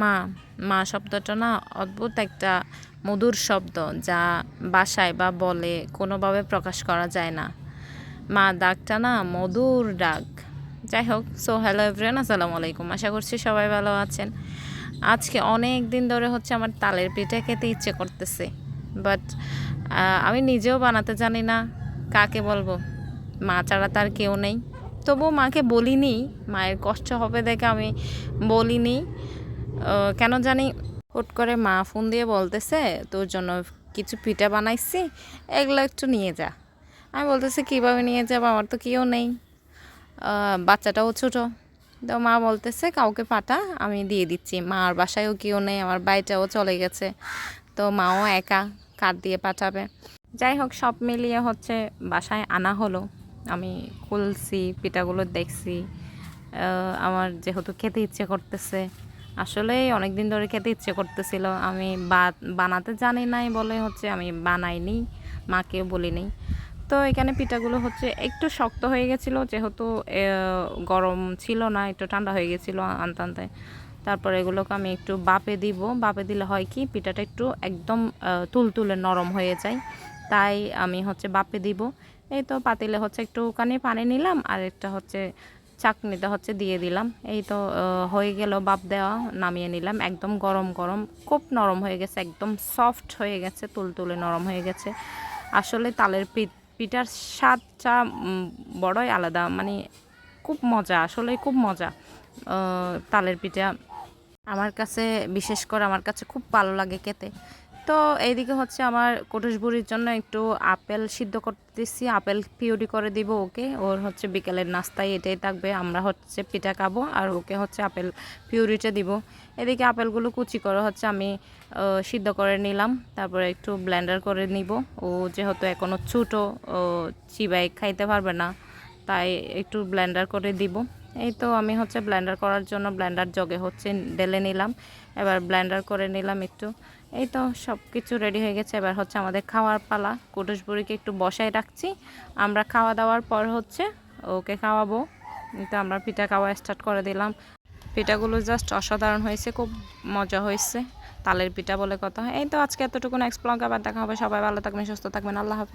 মা মা শব্দটা না অদ্ভুত একটা মধুর শব্দ যা বাসায় বা বলে কোনোভাবে প্রকাশ করা যায় না। মা ডাকটা না মধুর ডাক। যাই হোক সো হ্যালো এভরিয়ান আসসালামু আলাইকুম। আশা করছি সবাই ভালো আছেন। আজকে অনেক দিন ধরে হচ্ছে আমার তালের পিঠা খেতে ইচ্ছে করতেছে। বাট আমি নিজেও বানাতে জানি না। কাকে বলব? মা ছাড়া তার কেউ নেই। তবুও মাকে বলিনি। মায়ের কষ্ট হবে দেখে আমি বলিনি। কেন জানি হুট করে মা ফোন দিয়ে বলতেছে, তোর জন্য কিছু পিঠা বানাইছি, এগুলো একটু নিয়ে যা। আমি বলতেছি, কীভাবে নিয়ে যাব? আমার তো কেউ নেই। বাচ্চাটাও ছোটো। তো মা বলতেছে, কাউকে পাঠা, আমি দিয়ে দিচ্ছি। মার বাসায়ও কেউ নেই, আমার বাড়িটাও চলে গেছে। তো মাও একা কার দিয়ে পাঠাবে। যাই হোক, সব মিলিয়ে হচ্ছে বাসায় আনা হলো। আমি খুলছি, পিঠাগুলো দেখছি। আমার যেহেতু খেতে ইচ্ছে করতেছে আসলেই অনেক দিন ধরে খেতে ইচ্ছে করতেছিল। আমি বানাতে জানি নাই বলে হচ্ছে আমি বানাইনি মাকেও বলিনি। তো এখানে পিঠাগুলো হচ্ছে একটু শক্ত হয়ে গেছিল, যেহেতু গরম ছিল না, একটু ঠান্ডা হয়ে গেছিল আনতে আনতে। তারপর এগুলোকে আমি একটু বাপে দিব। বাপে দিলে হয় কি, পিঠাটা একটু একদম তুলতুলে নরম হয়ে যায়। তাই আমি হচ্ছে বাপে দিব। এই তো পাতিলে হচ্ছে একটুখানি পানি নিলাম, আর একটা হচ্ছে চাকনিতে হচ্ছে দিয়ে দিলাম। এই তো হয়ে গেল বাপ দেওয়া, নামিয়ে নিলাম। একদম গরম গরম। খুব নরম হয়ে গেছে, একদম সফট হয়ে গেছে তুলতুলে নরম হয়ে গেছে। আসলে তালের পিঠ পিঠার স্বাদটা বড়ই আলাদা। মানে খুব মজা আসলে খুব মজা তালের পিঠা। আমার কাছে, বিশেষ করে আমার কাছে খুব ভালো লাগে খেতে। তো এইদিকে হচ্ছে আমার কটুস বুড়ির জন্য একটু আপেল সিদ্ধ করতেছি, আপেল পিউরি করে দিব ওকে। ওর হচ্ছে বিকেলের নাস্তায় এটাই থাকবে, আমরা হচ্ছে পিঠা খাব আর ওকে হচ্ছে আপেল পিউরিটা দিব। এদিকে আপেলগুলো কুচি করে হচ্ছে আমি সিদ্ধ করে নিলাম, তারপরে একটু ব্লেন্ডার করে নিব। ও যেহেতু এখনও ছোটো চিবাই খাইতে পারবে না, তাই একটু ব্লেন্ডার করে দিব। এই তো আমি হচ্ছে ব্লেন্ডার করার জন্য ব্লেন্ডার জগে হচ্ছে ঢেলে নিলাম। এবার ব্লেন্ডার করে নিলাম একটু। এই তো সব কিছু রেডি হয়ে গেছে। এবার হচ্ছে আমাদের খাওয়ার পালা। কুটুস বুড়িকে একটু বসায় রাখছি। আমরা খাওয়া দাওয়ার পর হচ্ছে ওকে খাওয়াবো। তো আমরা পিঠা খাওয়া স্টার্ট করে দিলাম। পিঠাগুলো জাস্ট অসাধারণ হয়েছে, খুব মজা হয়েছে। তালের পিঠা বলে কথা। এই তো আজকে এতটুকু নেক্সট আবার দেখা হবে। সবাই ভালো থাকবেন, সুস্থ থাকবেন। আল্লাহ হাফেজ।